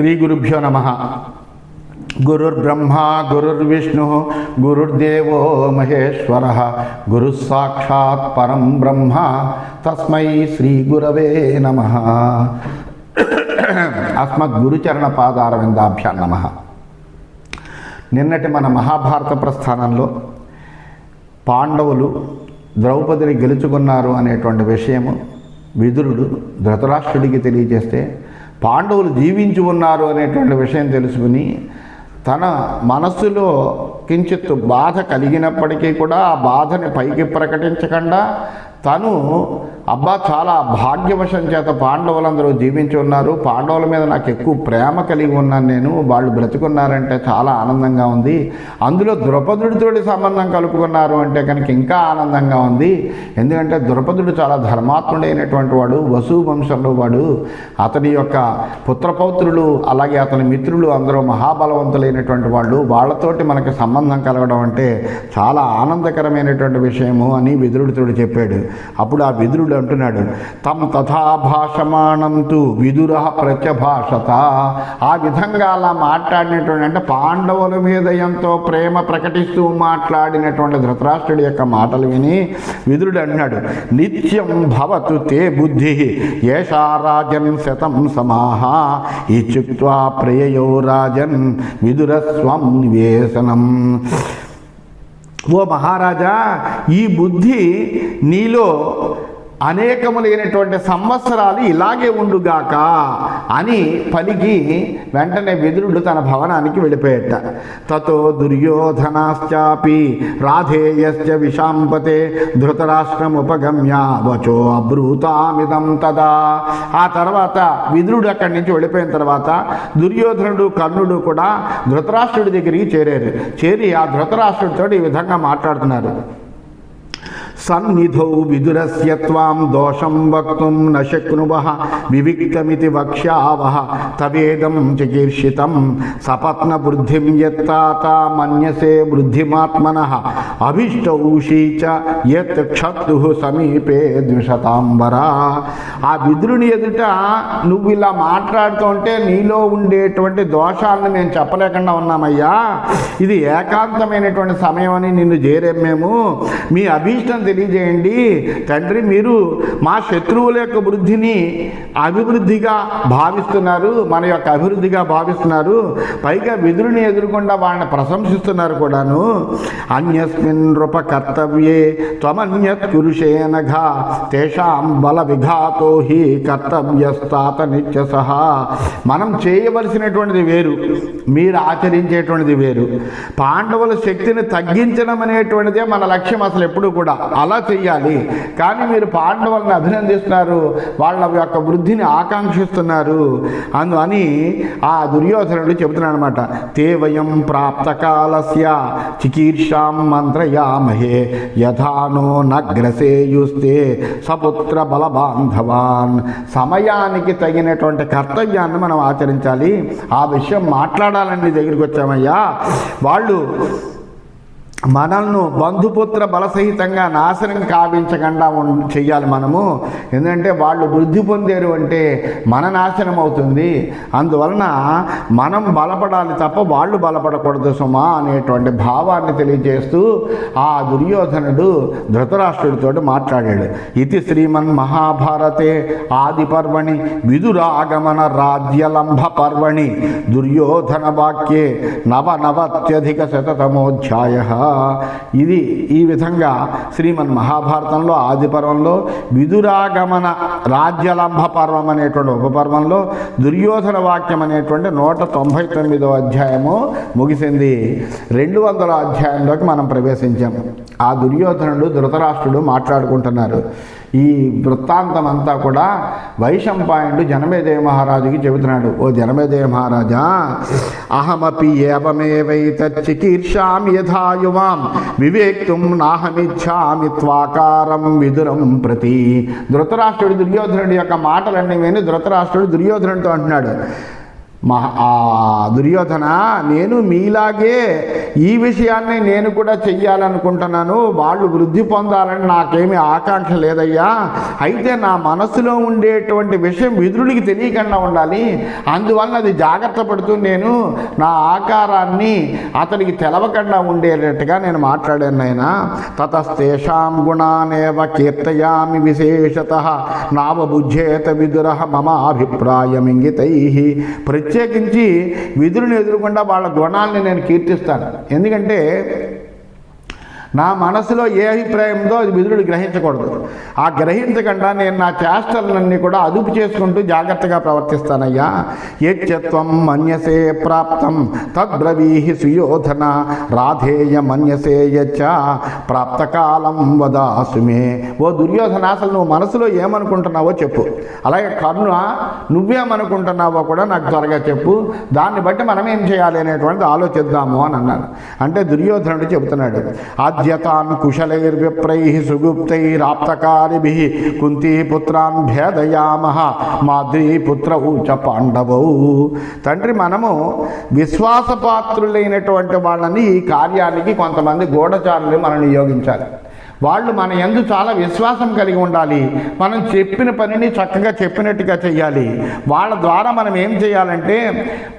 శ్రీ గురుభ్యో నమ గురుర్బ్రహ్మ గురుర్విష్ణు గురుర్దేవో మహేశ్వర గురు సాక్షాత్ పరం బ్రహ్మ తస్మై శ్రీ గురవే నమ అస్మద్ గురుచరణ పాదారవిందాభ్యా నమ నిన్నటి మన మహాభారత ప్రస్థానంలో పాండవులు ద్రౌపదిని గెలుచుకున్నారు అనేటువంటి విషయము విదురుడు ధృతరాష్ట్రుడికి తెలియజేస్తే పాండవులు జీవించి ఉన్నారు అనేటువంటి విషయం తెలుసుకుని తన మనస్సులో కించిత్ బాధ కలిగినప్పటికీ కూడా ఆ బాధని పైకి ప్రకటించకుండా తను అబ్బా చాలా భాగ్యవశం చేత పాండవులందరూ జీవించి ఉన్నారు. పాండవుల మీద నాకు ఎక్కువ ప్రేమ కలిగి ఉన్నాను నేను. వాళ్ళు బ్రతుకున్నారంటే చాలా ఆనందంగా ఉంది. అందులో ద్రౌపదుడితోటి సంబంధం కలుపుకున్నారు అంటే కనుక ఇంకా ఆనందంగా ఉంది. ఎందుకంటే ద్రౌపదుడు చాలా ధర్మాత్ముడైనటువంటి వాడు వసు వంశంలో వాడు. అతని యొక్క పుత్రపౌత్రులు అలాగే అతని మిత్రులు అందరూ మహాబలవంతులైనటువంటి వాళ్ళు. వాళ్ళతోటి మనకి సంబంధం కలగడం అంటే చాలా ఆనందకరమైనటువంటి విషయము అని విదురుడితోడు చెప్పాడు. అప్పుడు ఆ విదురుడు అంటున్నాడు. తం తథా భాషమాణంతు విదుర ప్రత్యభాషత. ఆ విధంగా అలా మాట్లాడినటువంటి అంటే పాండవుల మీద ఎంతో ప్రేమ ప్రకటిస్తూ మాట్లాడినటువంటి ధృతరాష్ట్రుడి యొక్క మాటలు విని విదురుడు అన్నాడు నిత్యం భవతు తే బుద్ధి ఏషా రాజన్ శతం సమాహ ఇత్యుక్త్వా ప్రియయో రాజన్ విదురస్వం నివేశనం. ఓ మహారాజా ఈ బుద్ధి నీలో అనేకములైనటువంటి సంవత్సరాలు ఇలాగే ఉండుగాక అని పలికి వెంటనే విదురుడు తన భవనానికి వెళ్ళిపోయేట. తతో దుర్యోధనాశ్చాపి రాధేయశ్చ విషాంపతే ధృతరాష్ట్రముపగమ్య వచో అబ్రూతామిదం తదా. ఆ తర్వాత విదురుడు అక్కడి నుంచి వెళ్ళిపోయిన తర్వాత దుర్యోధనుడు కర్ణుడు కూడా ధృతరాష్ట్రుడి దగ్గరికి చేరారు. చేరి ఆ ధృతరాష్ట్రుడితో ఈ విధంగా మాట్లాడుతున్నారు. సన్నిధౌ విదురస్య త్వాం దోషం వక్తుం న శక్నువ వివిక్తమితి వక్ష్యావహ తవేదం చికీర్షితం సపత్న బుద్ధిం యత్తాత మన్యసే బుద్ధిమాత్మన అభిష్టౌషీ చ యత్ క్షత్తు సమీపే ద్విషతాంబర ఆ విదురుని ఎదుట నువ్వు ఇలా మాట్లాడుతుంటే నీలో ఉండేటువంటి దోషాలను మేము చెప్పలేకుండా ఉన్నామయ్యా. ఇది ఏకాంతమైనటువంటి సమయం అని నిన్ను చేరాం మేము. మీ అభీష్టం తెలియజేయండి. తండ్రి మీరు మా శత్రువుల యొక్క వృద్ధిని అభివృద్ధిగా భావిస్తున్నారు మన యొక్క అభివృద్ధిగా భావిస్తున్నారు. పైగా విదురుని ఎదురుకుండా వాళ్ళని ప్రశంసిస్తున్నారు కూడాను. అన్యస్మిన్ నృప కర్తవ్యే త్వమన్యత్ కురుషేనఘ తేషాం బల విఘాతో హి కర్తవ్యస్తాత నిత్య సహా మనం చేయవలసినటువంటిది వేరు మీరు ఆచరించేటువంటిది వేరు. పాండవుల శక్తిని తగ్గించడం అనేటువంటిదే మన లక్ష్యం అసలు ఎప్పుడు కూడా. అలా చెయ్యాలి. కానీ మీరు పాండవులను అభినందిస్తున్నారు. వాళ్ళ యొక్క వృద్ధిని ఆకాంక్షిస్తున్నారు. అందు అని ఆ దుర్యోధనుడు చెబుతున్నాడు అనమాట తే వయం ప్రాప్తకాలస్య చికీర్షాం మంత్రయామహే. యథానో నగ్రసేయుస్తే సపుత్ర బలబాంధవాన్. సమయానికి తగినటువంటి కర్తవ్యాన్ని మనం ఆచరించాలి. ఆ విషయం మాట్లాడాలని దగ్గరికి వచ్చామయ్యా. వాళ్ళు మనల్ని బంధుపుత్ర బలసహితంగా నాశనం కావించకుండా చేయాలి చెయ్యాలి మనము. ఎందుకంటే వాళ్ళు వృద్ధి పొందారు అంటే మన నాశనం అవుతుంది. అందువలన మనం బలపడాలి తప్ప వాళ్ళు బలపడకూడదు సుమా అనేటువంటి భావాన్ని తెలియజేస్తూ ఆ దుర్యోధనుడు ధృతరాష్ట్రుడితో మాట్లాడాడు. ఇది శ్రీమన్ మహాభారతే ఆది పర్వణి విదురాగమన రాజ్యలంభ పర్వణి దుర్యోధన వాక్యే నవనవత్యధిక శతతమోధ్యాయ. ఇది ఈ విధంగా శ్రీమన్ మహాభారతంలో ఆది పర్వంలో విదురాగమన రాజ్యలంభ పర్వం అనేటువంటి ఉపపర్వంలో దుర్యోధన వాక్యం అనేటువంటి నూట తొంభై తొమ్మిదో అధ్యాయము ముగిసింది. రెండు వందల అధ్యాయంలోకి మనం ప్రవేశించాం. ఆ దుర్యోధనుడు ధృతరాష్ట్రుడు మాట్లాడుకుంటున్నారు. ఈ వృత్తాంతం అంతా కూడా వైశంపాయనుడు జనమేదేవ మహారాజుకి చెబుతున్నాడు. ఓ జనమేజయ మహారాజా అహమపి ఏవమేవైతచికీర్షాం యథా యువాం వివేక్తుం నాహమిచ్చామి త్వాకారం విదురం ప్రతి. ధృతరాష్ట్రుడు దుర్యోధనుడి యొక్క మాటలన్నీ విని ధృతరాష్ట్రుడు దుర్యోధనుడితో అంటున్నాడు. మహా ఆ దుర్యోధన నేను మీలాగే ఈ విషయాన్ని నేను కూడా చెయ్యాలనుకుంటున్నాను. వాళ్ళు వృద్ధి పొందాలని నాకేమీ ఆకాంక్ష లేదయ్యా. అయితే నా మనసులో ఉండేటువంటి విషయం విదురుడికి తెలియకుండా ఉండాలి. అందువల్ల అది జాగ్రత్త పడుతూ నేను నా ఆకారాన్ని అతనికి తెలవకుండా ఉండేటట్టుగా నేను మాట్లాడాను ఆయన తతస్తేషాం గుణానేవ కీర్తయామి విశేషత. నావబుజ్జేత విదుర మమ అభిప్రాయమింగితై. ప్రత్యేకించి విధులను ఎదురుకుండా వాళ్ళ గుణాలని నేను కీర్తిస్తాను. ఎందుకంటే నా మనసులో ఏ అభిప్రాయం ఉందో అది విధుడు గ్రహించకూడదు. ఆ గ్రహించకుండా నేను నా చేష్టలన్నీ కూడా అదుపు చేసుకుంటూ జాగ్రత్తగా ప్రవర్తిస్తానయ్యా. యత్యత్వం మన్యసే ప్రాప్తం తద్బ్రవీహి సుయోధన రాధేయ మన్యసే యచ్చ ప్రాప్తకాలం వదాసుమే ఓ దుర్యోధన అసలు నువ్వు మనసులో ఏమనుకుంటున్నావో చెప్పు. అలాగే కర్ణ నువ్వేమనుకుంటున్నావో కూడా నాకు త్వరగా చెప్పు. దాన్ని బట్టి మనం ఏం చేయాలి అనేటువంటిది ఆలోచిద్దాము అని అన్నాను. అంటే దుర్యోధనుడు చెబుతున్నాడు. ఆద్యతాన్ కుశలైర్విప్రై సుగుప్తైరాప్తకారిభి కుంతీపుత్రాన్ భేదయామ మాద్రీపుత్రవు చ పాండవౌ తండ్రి మనము విశ్వాసపాత్రులైనటువంటి వాళ్ళని ఈ కార్యానికి కొంతమంది గూఢచారులు మనం నియోగించాలి. వాళ్ళు మన ఎందు చాలా విశ్వాసం కలిగి ఉండాలి. మనం చెప్పిన పనిని చక్కగా చెప్పినట్టుగా చేయాలి వాళ్ళ ద్వారా మనం ఏం చేయాలంటే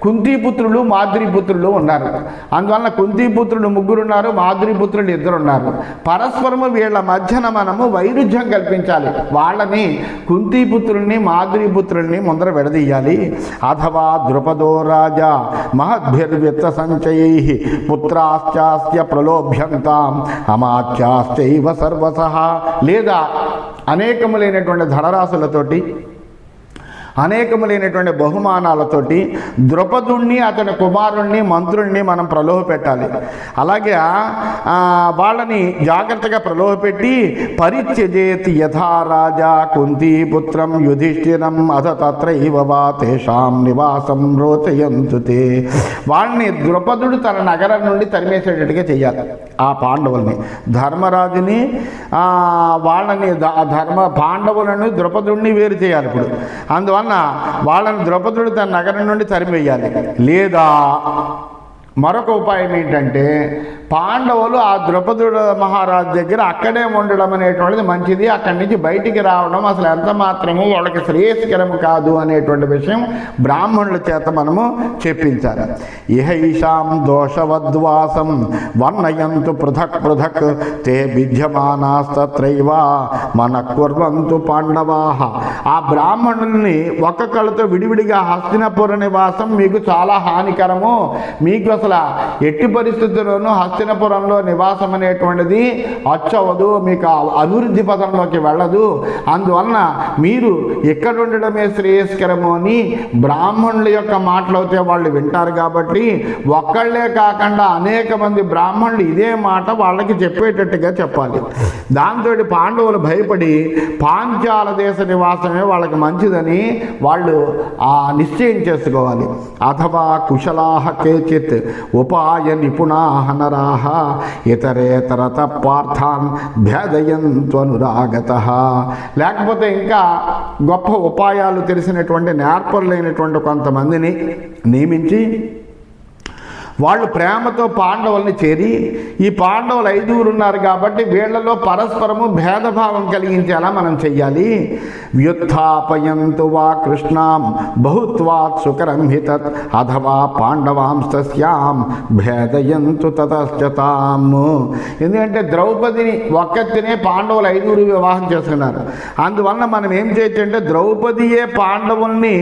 కుంతీపుత్రులు మాద్రీపుత్రులు ఉన్నారు. అందువలన కుంతీపుత్రులు ముగ్గురు ఉన్నారు మాద్రీపుత్రులు ఇద్దరు ఉన్నారు. పరస్పరము వీళ్ళ మధ్యన మనము వైరుధ్యం కల్పించాలి. వాళ్ళని కుంతీపుత్రుల్ని మాద్రీపుత్రుల్ని ముందర విడదీయాలి. అథవా ద్రుపదో రాజా మహద్భిర్విత్త సంచయై పుత్రాశ్చాస్య ప్రలోభ్యంతాం అమాచ్యాశ్చైవ సర్వసహ లేదా అనేకములైనటువంటి ధనరాశులతోటి అనేకములైనటువంటి బహుమానాలతోటి ద్రుపదుణ్ణి అతని కుమారుణ్ణి మంత్రుణ్ణి మనం ప్రలోభ పెట్టాలి అలాగే వాళ్ళని జాగ్రత్తగా ప్రలోభపెట్టి పరిత్యజేత్ యథారాజా యథా రాజా కుంతీపుత్రం యుధిష్ఠిరం అథ తత్రైవవా తేషాం నివాసం రోచయంతు వాళ్ళని ద్రుపదుడు తన నగరం నుండి తరిమేసేటట్టుగా చేయాలి ఆ పాండవుల్ని. ధర్మరాజుని వాళ్ళని ధర్మ పాండవులను ద్రుపదుడిని వేరు చేయాలి ఇప్పుడు. అందువల్ల అందువలన వాళ్ళని ద్రౌపదుడు తన నగరం నుండి తరిమేయాలి. లేదా మరొక ఉపాయం ఏంటంటే పాండవులు ఆ ద్రౌపదుడు మహారాజు దగ్గర అక్కడే ఉండడం అనేటువంటిది మంచిది. అక్కడి నుంచి బయటికి రావడం అసలు ఎంత మాత్రము వాళ్ళకి శ్రేయస్కరం కాదు అనేటువంటి విషయం బ్రాహ్మణుల చేత మనము చెప్పించాలి. ఇహ ఈశాం దోషవద్వాసం వర్ణయంతు పృథక్ పృథక్ తే విద్యమానాస్తత్రైవ మన కుర్వంతు పాండవాహ ఆ బ్రాహ్మణుల్ని ఒక్కొక్కళ్ళతో విడివిడిగా హస్తినపుర నివాసం మీకు చాలా హానికరము. మీకు అసలు ఎట్టి పరిస్థితుల్లోనూ హస్తినపురంలో నివాసం అనేటువంటిది అచ్చవదు మీకు అభివృద్ధి పదంలోకి వెళ్ళదు. అందువలన మీరు ఇక్కడ ఉండడమే శ్రేయస్కరము అని బ్రాహ్మణుల యొక్క మాటలైతే వాళ్ళు వింటారు కాబట్టి ఒక్కళ్ళే కాకుండా అనేక మంది బ్రాహ్మణులు ఇదే మాట వాళ్ళకి చెప్పేటట్టుగా చెప్పాలి. దాంతో పాండవులు భయపడి పాంచాల దేశ నివాసమే వాళ్ళకి మంచిదని వాళ్ళు ఆ నిశ్చయం చేసుకోవాలి. అథవా కుశలాహ కేచిత్ ఉపాయ నిపుణాహనరాహ ఇతరేతరత పార్థాన్ భేదయంత్వనురాగత. లేకపోతే ఇంకా గొప్ప ఉపాయాలు తెలిసినటువంటి నేర్పరులైనటువంటి కొంతమందిని నియమించి వాళ్ళు ప్రేమతో పాండవుల్ని చేరి ఈ పాండవులు ఐదుగురు ఉన్నారు కాబట్టి వీళ్ళలో పరస్పరము భేదభావం కలిగించేలా మనం చెయ్యాలి. వ్యుత్పయంతు వా కృష్ణాం బహుత్వాత్ సుకరం హితత్ అథవా పాండవాంస్తస్యాం భేదయంతు తతశ్చతాం ఎందుకంటే ద్రౌపదిని ఒక్కతినే పాండవులు ఐదుగురు వివాహం చేసుకున్నారు అందువలన మనం ఏం చేయొచ్చు అంటే ద్రౌపదియే పాండవుల్ని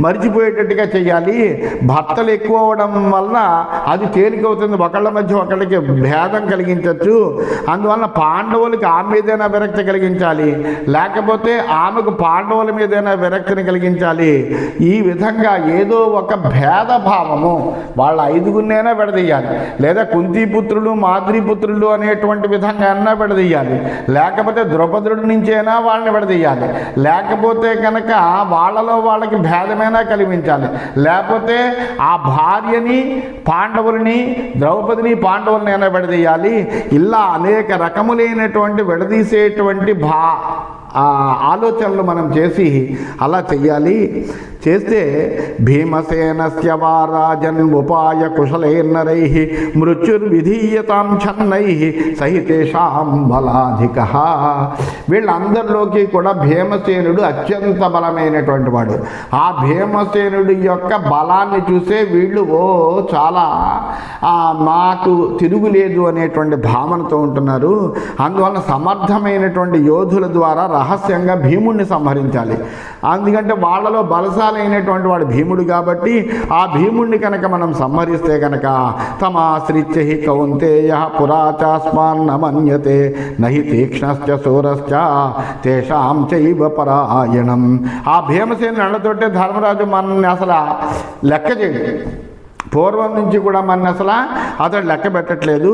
మర్చిపోయేటట్టుగా చేయాలి భర్తలు ఎక్కువ అవడం వలన అది తేలికవుతుంది. ఒకళ్ళ మధ్య ఒకళ్ళకి భేదం కలిగించవచ్చు అందువలన పాండవులకి ఆమె మీదైనా విరక్తి కలిగించాలి. లేకపోతే ఆమెకు పాండవుల మీదైనా విరక్తిని కలిగించాలి. ఈ విధంగా ఏదో ఒక భేదభావము వాళ్ళ ఐదుగురినైనా విడదీయాలి. లేదా కుంతిపుత్రులు మాద్రిపుత్రులు అనేటువంటి విధంగా అయినా విడదీయాలి. లేకపోతే ద్రౌపదుడి నుంచైనా వాళ్ళని విడదీయాలి. లేకపోతే కనుక వాళ్ళలో వాళ్ళకి భేదమైనా కలిగించాలి. లేకపోతే ఆ భార్యని పాండ పాండవుల్ని ద్రౌపదిని పాండవుల్ని అయినా విడదీయాలి ఇలా అనేక రకములైనటువంటి విడదీసేటువంటి భా ఆలోచనలు మనం చేసి అలా చెయ్యాలి. చేస్తే భీమసేనస్య వారాజన్ ఉపాయ కుశలైర్నరై మృత్యుర్విధీయతాం ఛన్నై సహితేషాం బలాధిక. వీళ్ళందరిలోకి కూడా భీమసేనుడు అత్యంత బలమైనటువంటి వాడు. ఆ భీమసేనుడి యొక్క బలాన్ని చూసే వీళ్ళు ఓ చాలా మాకు తిరుగులేదు అనేటువంటి భావనతో ఉంటున్నారు. అందువలన సమర్థమైనటువంటి యోధుల ద్వారా రహస్యంగా భీముడిని సంహరించాలి. అందుకంటే వాళ్ళలో బలశాలైనటువంటి వాడు భీముడు కాబట్టి ఆ భీముడిని కనుక మనం సంహరిస్తే కనుక తమాశ్రిత్యహి కౌంతేయ పురాచాస్మాన్నమన్యతే నహి తీక్ష్ణశ్చ శూరశ్చ తేషాం చైవ పరాయణం. ఆ భీమసేన నళ్ళతోటే ధర్మరాజు మనల్ని అసలు లెక్క చేయడు పూర్వం నుంచి కూడా మన అసలు అతడు లెక్క పెట్టట్లేదు.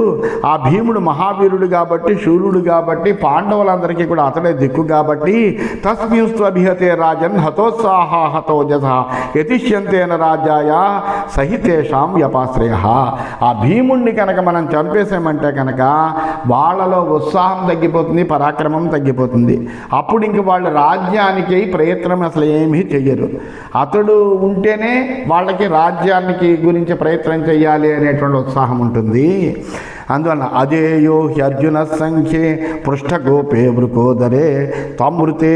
ఆ భీముడు మహావీరుడు కాబట్టి శూరుడు కాబట్టి పాండవులందరికీ కూడా అతడే దిక్కు కాబట్టి తస్మింస్వభిహతే రాజన్ హతోత్సాహ హతోజస యతిష్యంతేన రాజాయ సహితేషాం వ్యపాశ్రయ. ఆ భీముణ్ణి కనుక మనం చంపేసామంటే కనుక వాళ్ళలో ఉత్సాహం తగ్గిపోతుంది పరాక్రమం తగ్గిపోతుంది. అప్పుడు ఇంక వాళ్ళు రాజ్యానికి ప్రయత్నం అసలు ఏమీ చెయ్యరు. అతడు ఉంటేనే వాళ్ళకి రాజ్యానికి గురించి ప్రయత్నం చేయాలి అనేటువంటి ఉత్సాహం ఉంటుంది. అందువలన అజేయో హ్యర్జున సంఖ్యే పృష్ఠగోపే వృకోదరే తమృతే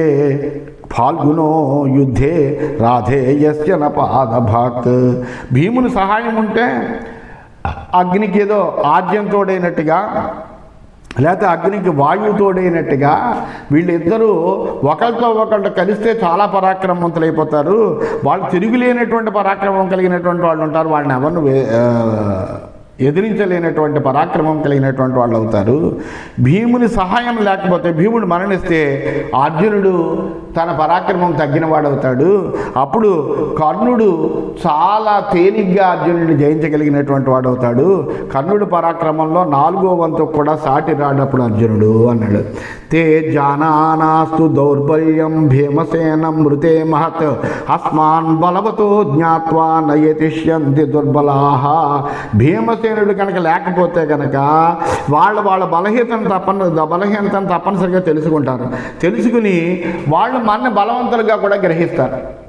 ఫాల్గునో యుద్ధే రాధేయస్య నపాదభాక్ భీముని సహాయం ఉంటే అగ్నికి ఏదో ఆద్యం తోడైనట్టుగా లేకపోతే అగ్నికి వాయువు తోడైనట్టుగా వీళ్ళిద్దరూ ఒకరితో ఒకళ్ళు కలిస్తే చాలా పరాక్రమవంతులైపోతారు. వాళ్ళు తిరుగులేనటువంటి పరాక్రమం కలిగినటువంటి వాళ్ళు ఉంటారు. వాళ్ళని ఎవరిని ఎదిరించలేనటువంటి పరాక్రమం కలిగినటువంటి వాళ్ళు అవుతారు. భీముని సహాయం లేకపోతే భీముడు మరణిస్తే అర్జునుడు తన పరాక్రమం తగ్గిన వాడవుతాడు అప్పుడు కర్ణుడు చాలా తేలిగ్గా అర్జునుడిని జయించగలిగినటువంటి వాడవుతాడు. కర్ణుడు పరాక్రమంలో నాలుగో వంతు కూడా సాటి రాడప్పుడు అర్జునుడు అన్నాడు. తే జానానాస్తు దౌర్బల్యం భీమసేన మృతే మహత్. అస్మాన్ బలవతో జ్ఞాత్వా నయతిష్యంతి దుర్బలాహ భీమసేనుడు కనుక లేకపోతే కనుక వాళ్ళ వాళ్ళ బలహీనతను తప్పని బలహీనతను తప్పనిసరిగా తెలుసుకుంటారు. తెలుసుకుని వాళ్ళు మన బలవంతులుగా కూడా గ్రహిస్తారు.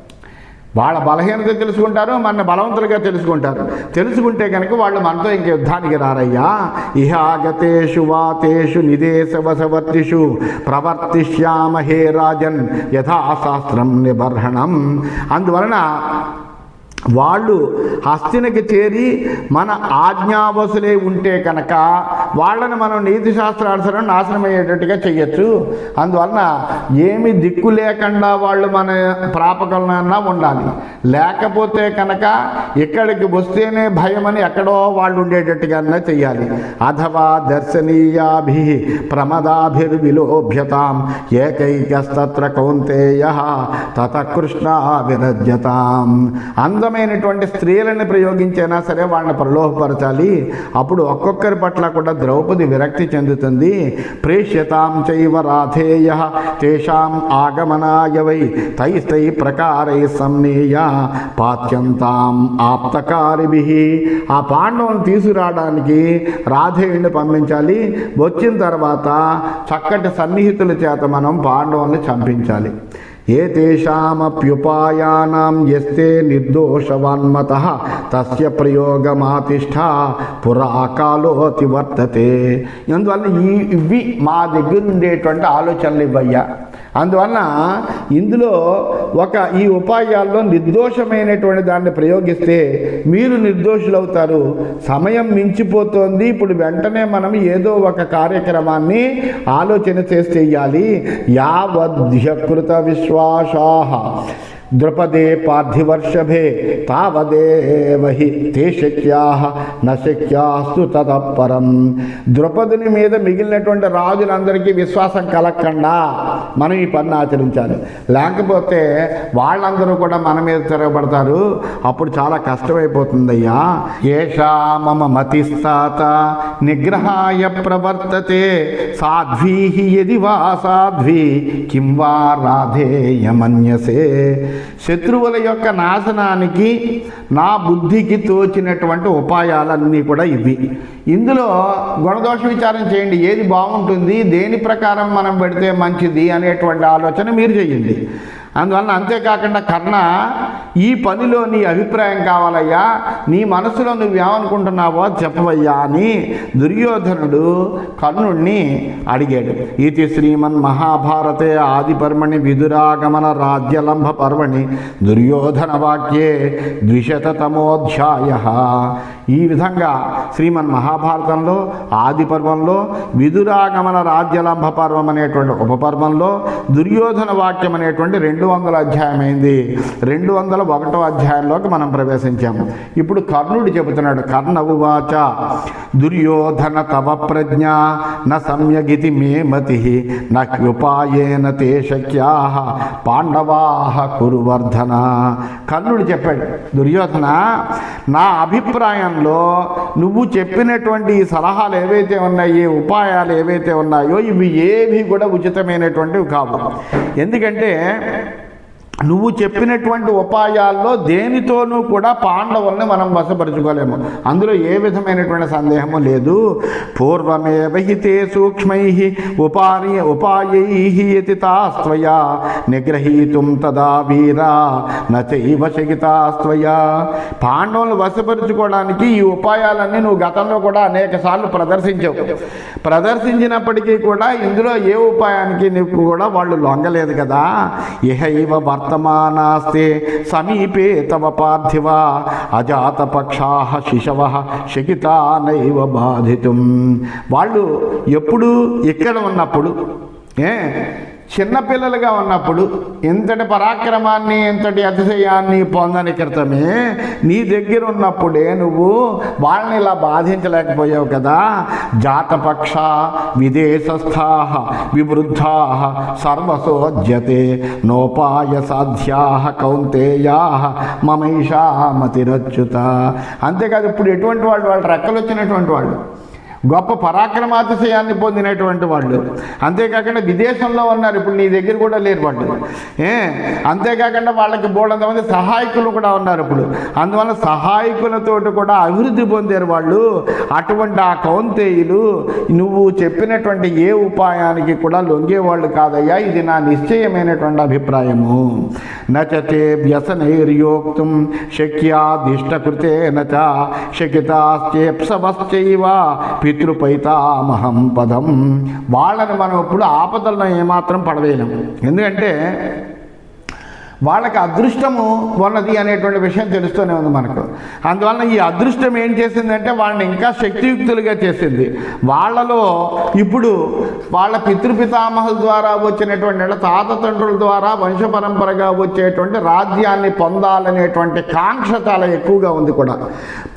వాళ్ళ బలహీనత తెలుసుకుంటారు మన బలవంతులుగా తెలుసుకుంటారు. తెలుసుకుంటే కనుక వాళ్ళు మనతో ఇంక యుద్ధానికి రారయ్యా. ఇహాగతేషు వాతేషు నిదేశవసవర్తిషు ప్రవర్తిష్యామహే రాజన్ యథాశాస్త్రం నిబర్హణం. అందువలన వాళ్ళు హస్తినికి చేరి మన ఆజ్ఞావసులే ఉంటే కనుక వాళ్ళని మనం నీతి శాస్త్రానుసరం నాశనం అయ్యేటట్టుగా చెయ్యొచ్చు. అందువలన ఏమి దిక్కు లేకుండా వాళ్ళు మన ప్రాపకలన్నా ఉండాలి. లేకపోతే కనుక ఇక్కడికి వస్తేనే భయమని ఎక్కడో వాళ్ళు ఉండేటట్టుగా చెయ్యాలి. అథవా దర్శనీయాభి ప్రమదాభిర్విలోభ్యతాం ఏకైకస్తత్ర కౌంతేయ తత కృష్ణ విరజ్యతాం అందమైనటువంటి స్త్రీలను ప్రయోగించైనా సరే వాళ్ళని ప్రలోభపరచాలి. అప్పుడు ఒక్కొక్కరి పట్ల కూడా ద్రౌపది విరక్తి చెందుతుంది. ప్రేష్యతాం చైవ రాధేయ తేషాం ఆగమనాయవై తైస్తై ప్రకారై సమ్నేయ పాత్యంతాం ఆప్తకారిభి. ఆ పాండవులను తీసుకురావడానికి రాధేయుడిని పంపించాలి. వచ్చిన తర్వాత చక్కటి సన్నిహితుల చేత మనం పాండవుల్ని చంపించాలి. ఏ ఎస్తే నిర్దోషవాన్మత తస్య ప్రయోగమాతిష్ట పురాకాలోతి వర్తతే అందువల్ల ఈ ఇవి మా దగ్గర ఉండేటువంటి ఆలోచనలు ఇవ్వయ్యా. అందువలన ఇందులో ఒక ఈ ఉపాయాల్లో నిర్దోషమైనటువంటి దాన్ని ప్రయోగిస్తే మీరు నిర్దోషులవుతారు. సమయం మించిపోతోంది. ఇప్పుడు వెంటనే మనం ఏదో ఒక కార్యక్రమాన్ని ఆలోచన చేసి చెయ్యాలి యావధ్యకృత విశ్వాసాహ. ద్రుపదే పార్థివర్షభే తావదేవ హి తే శక్యా న శక్యాస్తు తతపరం ద్రుపదుని మీద మిగిలినటువంటి రాజులందరికీ విశ్వాసం కలగకుండా మనం ఈ పని ఆచరించాలి. లేకపోతే వాళ్ళందరూ కూడా మన మీద తిరగబడతారు. అప్పుడు చాలా కష్టమైపోతుందయ్యా. ఏషా మమ మతిస్తాత నిగ్రహాయ ప్రవర్తతే సాధ్వీ యది వా సాధ్వీ కిం వా రాధేయమన్యసే శత్రువుల యొక్క నాశనానికి నా బుద్ధికి తోచినటువంటి ఉపాయాలన్నీ కూడా ఇవి. ఇందులో గుణదోష విచారం చేయండి. ఏది బాగుంటుంది దేని ప్రకారం మనం పెడితే మంచిది అనేటువంటి ఆలోచన మీరు చేయండి. అందువలన అంతేకాకుండా కర్ణ ఈ పనిలో నీ అభిప్రాయం కావాలయ్యా నీ మనసులో నువ్వేమనుకుంటున్నావో చెప్పవయ్యా అని దుర్యోధనుడు కర్ణుణ్ణి అడిగాడు. ఇది శ్రీమన్ మహాభారతే ఆది పర్మణి విదురాగమన రాజ్యలంభ పర్వణి దుర్యోధన వాక్యే ద్విశతమోధ్యాయ ఈ విధంగా శ్రీమన్ మహాభారతంలో ఆది పర్వంలో విదురాగమన రాజ్యలంభ పర్వం అనేటువంటి ఉపపర్వంలో దుర్యోధన వాక్యం అనేటువంటి రెండు రెండు వందల అధ్యాయం అయింది రెండు వందల ఒకటో అధ్యాయంలోకి మనం ప్రవేశించాము. ఇప్పుడు కర్ణుడు చెబుతున్నాడు కర్ణవువాచ దుర్యోధన తవ ప్రజ్ఞ న సమ్యగితి మే మతి నక్యుపాయేన తే శక్యా పాండవా కురువర్ధన. కర్ణుడు చెప్పాడు దుర్యోధన నా అభిప్రాయంలో నువ్వు చెప్పినటువంటి ఈ సలహాలు ఏవైతే ఉన్నాయి ఉపాయాలు ఏవైతే ఉన్నాయో ఇవి ఏవి కూడా ఉచితమైనటువంటివి కావు. ఎందుకంటే నువ్వు చెప్పినటువంటి ఉపాయాల్లో దేనితోనూ కూడా పాండవుల్ని మనం వశపరుచుకోలేము. అందులో ఏ విధమైనటువంటి సందేహము లేదు. పూర్వమే వహితే సూక్ష్మై ఉపాని ఉపాయై యతి తాస్త్వయా నిగ్రహీతుం తదా వీరా నచైవ శగితాస్త్వయా పాండవులను వశపరుచుకోవడానికి ఈ ఉపాయాలన్నీ నువ్వు గతంలో కూడా అనేక సార్లు ప్రదర్శించావు. ప్రదర్శించినప్పటికీ కూడా ఇందులో ఏ ఉపాయానికి నీకు కూడా వాళ్ళు లొంగలేదు కదా. ఇహైవ వర్తమానాస్తే సమీపే తవ పార్థివ అజాతపక్షా శిశవ శకితానైవ బాధితుం వాళ్ళు ఎప్పుడు ఇక్కడ ఉన్నప్పుడు ఏ? చిన్నపిల్లలుగా ఉన్నప్పుడు ఇంతటి పరాక్రమాన్ని ఇంతటి అతిశయాన్ని పొందని క్రితమే నీ దగ్గర ఉన్నప్పుడే నువ్వు వాళ్ళని ఇలా బాధించలేకపోయావు కదా. జాతపక్ష విదేశస్థా వివృద్ధా సర్వసోజ్యతే నోపాయ సాధ్యా కౌంతేయా మమైషామతిరచ్యుత. అంతేకాదు ఇప్పుడు ఎటువంటి వాళ్ళు వాళ్ళు రెక్కలు వచ్చినటువంటి వాళ్ళు గొప్ప పరాక్రమాతిశయాన్ని పొందినటువంటి వాళ్ళు. అంతేకాకుండా విదేశంలో ఉన్నారు. ఇప్పుడు నీ దగ్గర కూడా లేరు వాళ్ళు. ఏ? అంతేకాకుండా వాళ్ళకి బోడంతమంది సహాయకులు కూడా ఉన్నారు ఇప్పుడు. అందువల్ల సహాయకులతోటి కూడా అభివృద్ధి పొందారు వాళ్ళు. అటువంటి ఆ కౌంతేయులు నువ్వు చెప్పినటువంటి ఏ ఉపాయానికి కూడా లొంగేవాళ్ళు కాదయ్యా. ఇది నా నిశ్చయమైనటువంటి అభిప్రాయము. నచతే వ్యసనైర్యోక్తం శక్యాధిష్టకృతే నచ శకితాశ్చేప్సవశ్చైవ పితృపైతామహం పదం. వాళ్ళని మనం ఇప్పుడు ఆపదలను ఏమాత్రం పడవేయలేము. ఎందుకంటే వాళ్ళకి అదృష్టము ఉన్నది అనేటువంటి విషయం తెలుస్తూనే ఉంది మనకు. అందువలన ఈ అదృష్టం ఏం చేసిందంటే వాళ్ళని ఇంకా శక్తియుక్తులుగా చేసింది. వాళ్ళలో ఇప్పుడు వాళ్ళ పితృపితామహుల ద్వారా వచ్చినటువంటి అంటే తాత తండ్రుల ద్వారా వంశపరంపరగా వచ్చేటువంటి రాజ్యాన్ని పొందాలనేటువంటి కాంక్ష చాలా ఎక్కువగా ఉంది కూడా.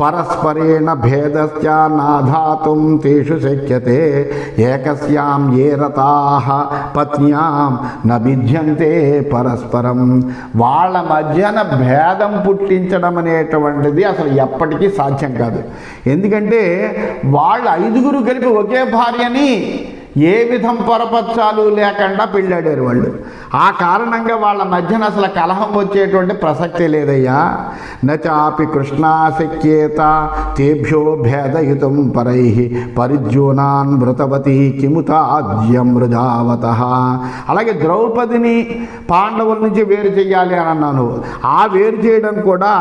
పరస్పరేణ భేదస్య నాధాతుం తేషు శక్యతే. ఏకస్యాం ఏ రథా పత్న్యాం న పరస్పరం వాళ్ళ మధ్యన భేదం పుట్టించడం అనేటువంటిది అసలు ఎప్పటికీ సాధ్యం కాదు. ఎందుకంటే వాళ్ళు ఐదుగురు కలిపి ఒకే భార్యని ఏ విధం పొరపచ్చాలు లేకుండా పెళ్ళాడారు వాళ్ళు. ఆ కారణంగా వాళ్ళ మధ్యన అసలు కలహం వచ్చేటువంటి ప్రసక్తి లేదయ్యా. నచాపి కృష్ణాశక్యేత తేభ్యో భేదయుతం పరై పరిజ్యూనాన్ మృతవతి కిముతాజ్యమృజావత అలాగే ద్రౌపదిని పాండవుల నుంచి వేరు చేయాలి అని అన్నాను. ఆ వేరు చేయడం కూడా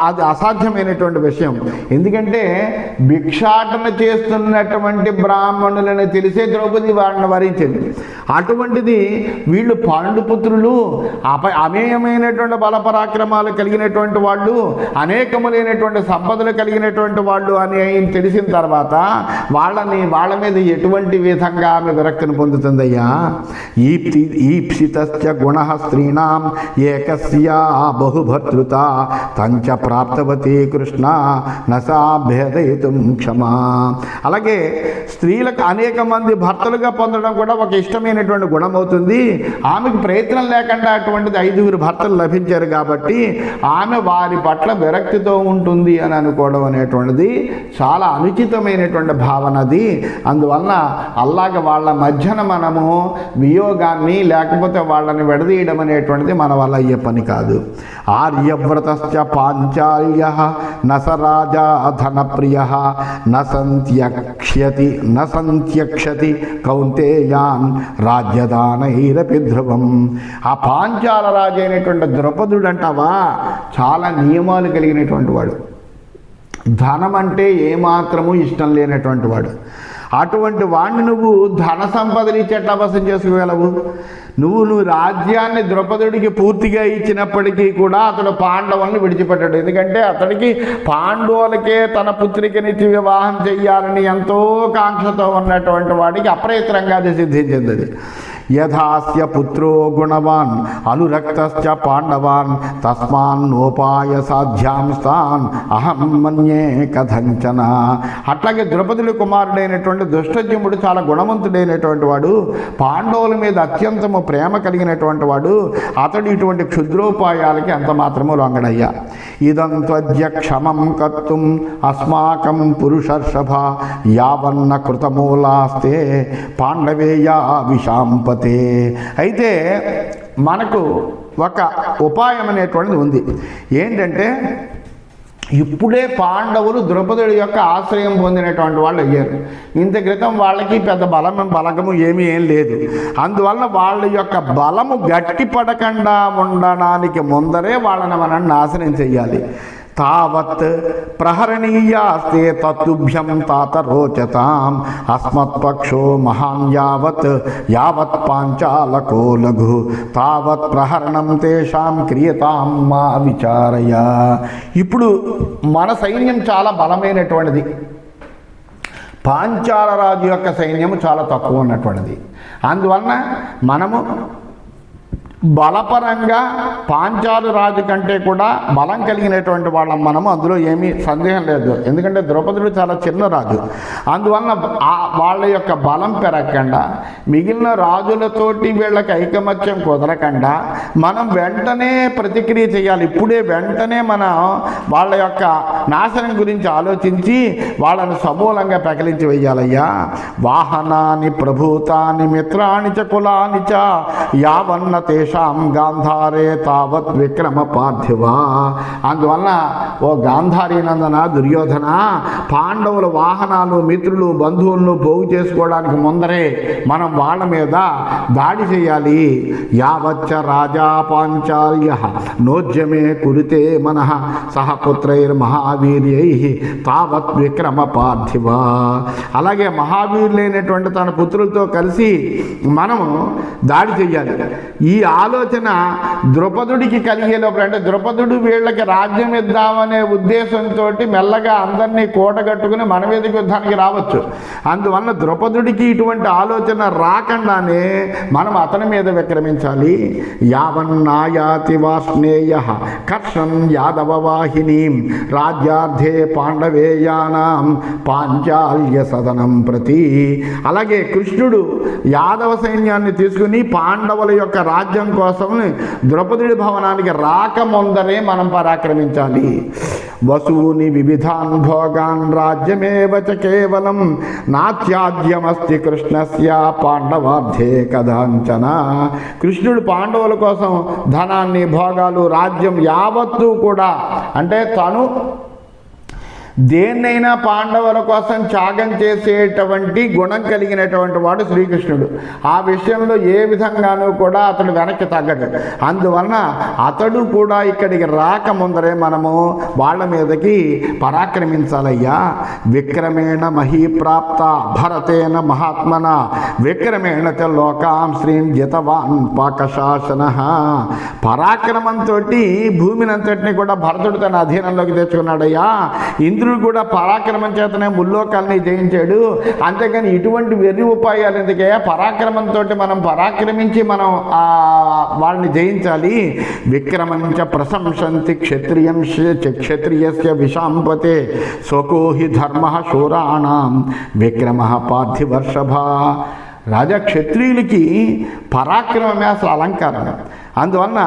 అది అసాధ్యమైనటువంటి విషయం. ఎందుకంటే భిక్షాటన చేస్తున్నటువంటి బ్రాహ్మణులని తెలిసే ద్రౌపది వారిని వరించింది. అటువంటిది వీళ్ళు పాండుపుత్రులు అప అమేయమైనటువంటి బలపరాక్రమాలు కలిగినటువంటి వాళ్ళు అనేకములైనటువంటి సంపదలు కలిగినటువంటి వాళ్ళు అని ఆయన తెలిసిన తర్వాత వాళ్ళని వాళ్ళ మీద ఎటువంటి విధంగా ఆమె విరక్తిని పొందుతుందయ్యా? ఈప్తి ఈప్సితశ్చ గుణ స్త్రీణాం ఏకస్యా బహుభర్తృత తంచ ప్రాప్తవతి కృష్ణ నసా క్షమా. అలాగే స్త్రీలకు అనేక మంది భర్తలుగా పొందడం కూడా ఒక ఇష్టమైనటువంటి గుణం అవుతుంది ఆమెకు ప్రయత్నం లేకుండా అటువంటిది ఐదుగురు భర్తలు లభించారు కాబట్టి ఆమె వారి పట్ల విరక్తితో ఉంటుంది అని అనుకోవడం అనేటువంటిది చాలా అనుచితమైనటువంటి భావన అది. అందువలన అలాగ వాళ్ళ మధ్యన మనము వియోగాన్ని లేకపోతే వాళ్ళని విడదీయడం అనేటువంటిది మన వల్ల అయ్యే పని కాదు. ఆర్యవ్రతశ్చ పాంచాల్య నసరాజా ధనప్రియ నసంత్యక్ష్యతి నసంత్యక్షతి కౌంతేయాన్ రాజ్యదానైరపి ధ్రువం ఆ పాంచాల రాజు అయినటువంటి ద్రౌపదుడు అంటావా చాలా నియమాలు కలిగినటువంటి వాడు. ధనం అంటే ఏమాత్రము ఇష్టం లేనటువంటి వాడు. అటువంటి వాడిని నువ్వు ధన సంపదలు ఇచ్చేట్లా చేసుకోగలవు. నువ్వు నువ్వు రాజ్యాన్ని ద్రౌపదుడికి పూర్తిగా ఇచ్చినప్పటికీ కూడా అతడు పాండవులను విడిచిపెట్టాడు. ఎందుకంటే అతడికి పాండవులకే తన పుత్రికనిచ్చి వివాహం చెయ్యాలని ఎంతో కాంక్షతో ఉన్నటువంటి వాడికి అప్రయత్నంగా అది సిద్ధించింది యథాస్య పుత్రో గుణవాన్ అనురక్తశ్చ పాండవాన్ తస్మాన్నోపాయ సాధ్యాంస్తాన్ అహం మన్యే కథంచన. అట్లాగే ద్రౌపదుడి కుమారుడైనటువంటి దుష్టజ్యముడు చాలా గుణవంతుడైనటువంటి వాడు పాండవుల మీద అత్యంతము ప్రేమ కలిగినటువంటి వాడు అతడు ఇటువంటి క్షుద్రోపాయాలకి అంత మాత్రము లొంగడయ్యా. ఇదం త్వద్య క్షమం కర్తుం అస్మాకం పురుషర్షభ యావన్న కృతమూలాస్తే పాండవేయా విషాంపతే అయితే మనకు ఒక ఉపాయం అనేటువంటిది ఉంది. ఏంటంటే ఇప్పుడే పాండవులు ద్రౌపదుడి యొక్క ఆశ్రయం పొందినటువంటి వాళ్ళు అయ్యారు. ఇంత క్రితం వాళ్ళకి పెద్ద బలం బలగము ఏమీ ఏం లేదు. అందువలన వాళ్ళ యొక్క బలము గట్టిపడకుండా ఉండడానికి ముందరే వాళ్ళని మనం నాశనం చెయ్యాలి. తావత్ ప్రహరణీయాస్తే తత్తుభ్యం తాత రోచతాం అస్మత్పక్షో మహాన్ యావత్ యావత్ పాంచాలకో లఘు తావత్ ప్రహరణం తేషాం క్రియతాం మా విచారయ ఇప్పుడు మన సైన్యం చాలా బలమైనటువంటిది. పాంచాల రాజు యొక్క సైన్యము చాలా తక్కువ ఉన్నటువంటిది. అందువలన మనము బలపరంగా పాంచాలు రాజు కంటే కూడా బలం కలిగినటువంటి వాళ్ళం మనము. అందులో ఏమీ సందేహం లేదు. ఎందుకంటే ద్రౌపదుడు చాలా చిన్న రాజు. అందువలన ఆ వాళ్ళ యొక్క బలం పెరగకుండా మిగిలిన రాజులతోటి వీళ్ళకి ఐకమత్యం కుదరకుండా మనం వెంటనే ప్రతిక్రియ చేయాలి. ఇప్పుడే వెంటనే మనం వాళ్ళ యొక్క నాశనం గురించి ఆలోచించి వాళ్ళను సమూలంగా పెకలించి వెయ్యాలయ్యా. వాహనాన్ని ప్రభూతాన్ని మిత్రాణి చ కులాని చ యావన్న తేషాం గాంధారే తావత్ విక్రమ పార్థివా అందువలన ఓ గాంధారీనందన దుర్యోధన పాండవుల వాహనాలు మిత్రులు బంధువులను పోగు చేసుకోవడానికి ముందరే మనం వాళ్ళ మీద దాడి చేయాలి. యావచ్చ రాజా పాంచాల్య నోజ్యమే కురితే మన సహపుత్రైర్మహావీర్యై తావత్ విక్రమ పార్థివ అలాగే మహావీరులైనటువంటి తన పుత్రులతో కలిసి మనము దాడి చెయ్యాలి ఈ ఆలోచన ద్రుపదుడికి కలిగే లోపల అంటే ద్రుపదుడు వీళ్ళకి రాజ్యం ఇద్దామనే ఉద్దేశంతో మెల్లగా అందరినీ కూటగట్టుకుని మన మీదకి యుద్ధానికి రావచ్చు. అందువల్ల ద్రుపదుడికి ఇటువంటి ఆలోచన రాకుండానే మనం అతని మీద విక్రమించాలి. యావన్నాయాతి వాస్నేయ కర్షన్ యాదవ వాహిని రాజ్యార్థే పాండవేయానాం పాంచాల్య సదనం ప్రతి. అలాగే కృష్ణుడు యాదవ సైన్యాన్ని తీసుకుని పాండవుల యొక్క రాజ్యం కోసం ద్రౌపదుడి భవనానికి రాకముందరే మనం పరాక్రమించాలి. వసూని వివిధాన్ భోగాన్ రాజ్యమేవ చ కేవలం నాత్యాజ్యమస్తి కృష్ణస్య పాండవార్థే కథాంచన. కృష్ణుడు పాండవుల కోసం ధనాన్ని భోగాలు రాజ్యం యావత్తూ కూడా అంటే తను దేన్నైనా పాండవుల కోసం త్యాగం చేసేటువంటి గుణం కలిగినటువంటి వాడు శ్రీకృష్ణుడు. ఆ విషయంలో ఏ విధంగానూ కూడా అతడు వెనక్కి తగ్గడు. అందువలన అతడు కూడా ఇక్కడికి రాకముందరే మనము వాళ్ళ మీదకి పరాక్రమించాలయ్యా. విక్రమేణ మహీప్రాప్త భరతేన మహాత్మన. విక్రమేణ లోకాం శ్రీం జితవాన్ పాకశాసన. పరాక్రమంతో భూమినంతటిని కూడా భరతుడు తన అధీనంలోకి తెచ్చుకున్నాడయ్యా. ఇంద్రుడు కూడా పరాక్రమం చేతనే ముల్లోకాలని జయించాడు. అంతేకాని ఇటువంటి వెర్రి ఉపాయాలు ఎందుకే? పరాక్రమంతో మనం పరాక్రమించి మనం వాళ్ళని జయించాలి. విక్రమంచ ప్రశంసంతి క్షత్రియం క్షత్రియస్య విషాంపతే సోకోహి ధర్మ శూరాణం విక్రమ పార్థివర్షభ. రాజా క్షత్రియులకి పరాక్రమమే అసలు అలంకారం అందువలన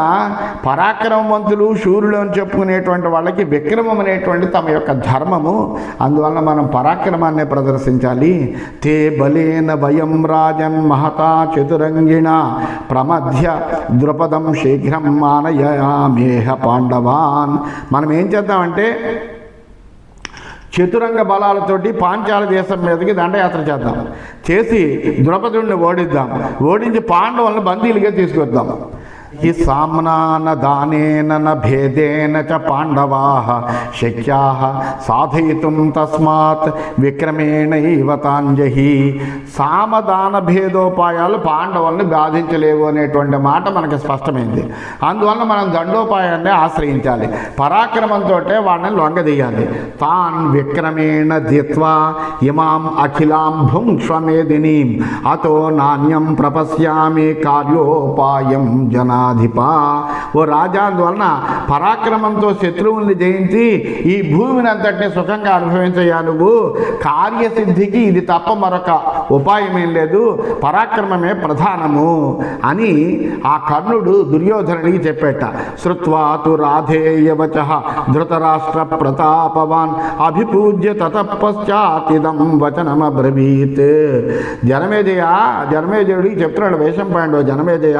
పరాక్రమవంతులు శూరులు అని చెప్పుకునేటువంటి వాళ్ళకి విక్రమం అనేటువంటి తమ యొక్క ధర్మము. అందువలన మనం పరాక్రమాన్ని ప్రదర్శించాలి. తే బలేన భయం రాజన్ మహతా చతురంగిణ ప్రమధ్య ద్రుపదం శీఘ్రం మానయామేహ పాండవాన్. మనం ఏం చేద్దామంటే చతురంగ బలాలతోటి పాంచాల దేశం మీదకి దండయాత్ర చేద్దాం. చేసి ద్రౌపదుడిని ఓడిద్దాం. ఓడించి పాండవులను బందీలుగా తీసుకొద్దాం. ఈ సామ్నాన దానేన న భేదేన చ పాండవా శక్యా సాధయితుం తస్మాత్ విక్రమేణైవ తాంజహి. సామదాన భేదోపాయాలు పాండవుల్ని బాధించలేవు అనేటువంటి మాట మనకి స్పష్టమైంది. అందువల్ల మనం దండోపాయాన్ని ఆశ్రయించాలి. పరాక్రమంతో వాళ్ళని లొంగదీయాలి. తాన్ విక్రమేణ దిత్వా ఇమాం అఖిలాం భుంక్ష్వమేదినీం అతో నాణ్యం ప్రపశ్యామి కార్యోపాయం జనా. జనాధిప ఓ రాజా అందువలన పరాక్రమంతో శత్రువుల్ని జయించి ఈ భూమిని అంతటిని సుఖంగా అనుభవించయ్యా నువ్వు. కార్యసిద్ధికి ఇది తప్ప మరొక ఉపాయం ఏం లేదు. పరాక్రమమే ప్రధానము అని ఆ కర్ణుడు దుర్యోధనుడికి చెప్పేట. శ్రుత్వాతు రాధేయవచ ధృతరాష్ట్ర ప్రతాపవాన్ అభిపూజ్య తతపశ్చాతిదం వచనమబ్రవీత్ జనమేజయ జనమేజయుడికి చెప్తున్నాడు వేషం పాండవ జనమేజయ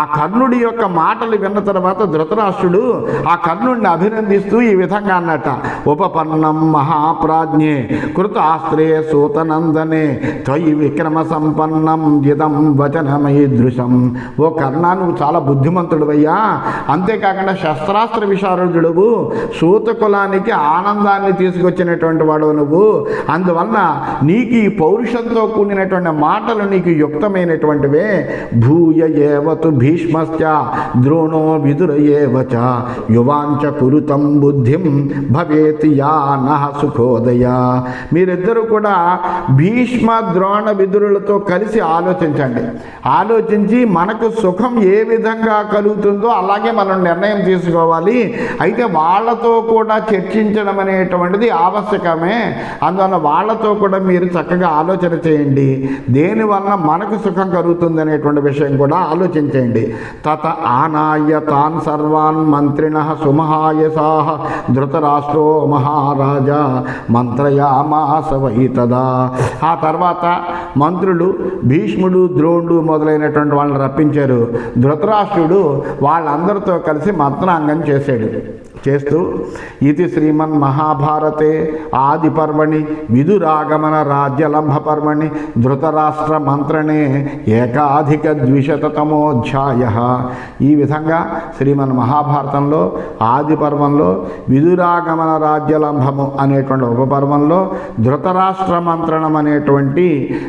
ఆ కర్ణుడి యొక్క మాటలు విన్న తర్వాత ధృతరాష్ట్రుడు ఆ కర్ణుడిని అభినందిస్తూ ఈ విధంగా అన్నట. ఉపపన్నం మహాప్రాజ్ఞే కృతాస్త్రే సూతనందనే త్వయి విక్రమ సంపన్నం ఇదం వచనమై దృశం. ఓ కర్ణ నువ్వు చాలా బుద్ధిమంతుడువయ్యా. అంతేకాకుండా శస్త్రాస్త్ర విశారదుడువు సూత కులానికి ఆనందాన్ని తీసుకొచ్చినటువంటి వాడు నువ్వు. అందువలన నీకు ఈ పౌరుషంతో కూడినటువంటి మాటలు నీకు యుక్తమైనటువంటివే. భూయ ఏవతు భీష్మశ్చ ద్రోణో విదుర ఏవచ యువాంచ కురుతం బుద్ధిం భవేత్ యా నహ సుఖోదయ మీరిద్దరూ కూడా భీష్మ ద్రోణ విదురులతో కలిసి ఆలోచించండి. ఆలోచించి మనకు సుఖం ఏ విధంగా కలుగుతుందో అలాగే మనం నిర్ణయం తీసుకోవాలి. అయితే వాళ్ళతో కూడా చర్చించడం అనేటువంటిది ఆవశ్యకమే. అందువల్ల వాళ్ళతో కూడా మీరు చక్కగా ఆలోచన చేయండి. దేనివల్ల మనకు సుఖం కలుగుతుంది అనేటువంటి విషయం కూడా ఆలోచించేయండి. తత ఆనాయ తాన్ సర్వాన్ మంత్రిణ సుమహాయసా ధృతరాష్ట్రో మహారాజా మంత్రయామాస వై తదా. ఆ తర్వాత మంత్రులు భీష్ముడు ద్రోణుడు మొదలైనటువంటి వాళ్ళని రప్పించారు. ధృతరాష్ట్రుడు వాళ్ళందరితో కలిసి మంత్రాంగం చేశాడు. చేస్తూ ఇది శ్రీమన్ మహాభారతే ఆది పర్వణి విదురాగమన రాజ్యలంభ పర్వణి ధృతరాష్ట్ర మంత్రణే ఏకాధిక ద్విశతమోధ్యాయ ఈ విధంగా శ్రీమన్ మహాభారతంలో ఆది పర్వంలో విదురాగమన రాజ్యలంభము అనేటువంటి ఉపపర్వంలో ధృతరాష్ట్ర మంత్రణం అనేటువంటి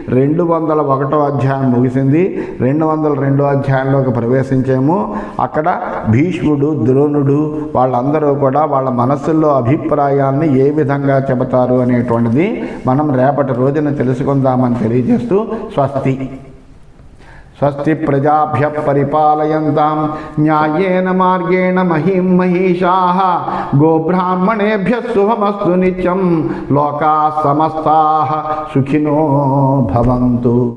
రెండు వందల ఒకటో అధ్యాయం ముగిసింది. రెండు వందల రెండో అధ్యాయంలోకి ప్రవేశించాము. అక్కడ భీష్ముడు ద్రోణుడు వాళ్ళందరూ కూడా వాళ్ళ మనసుల్లో అభిప్రాయాల్ని ఏ విధంగా చెబుతారు అనేటువంటిది మనం రేపటి రోజున తెలుసుకుందామని తెలియజేస్తూ స్వస్తి. స్వస్తి ప్రజాభ్య పరిపాలయంతాం. న్యాయేన మార్గేణ మహిం మహిషా. గోబ్రాహ్మణేభ్య శుభమస్తు నిత్యం. లోకా సమస్తా సుఖినో భవంతు.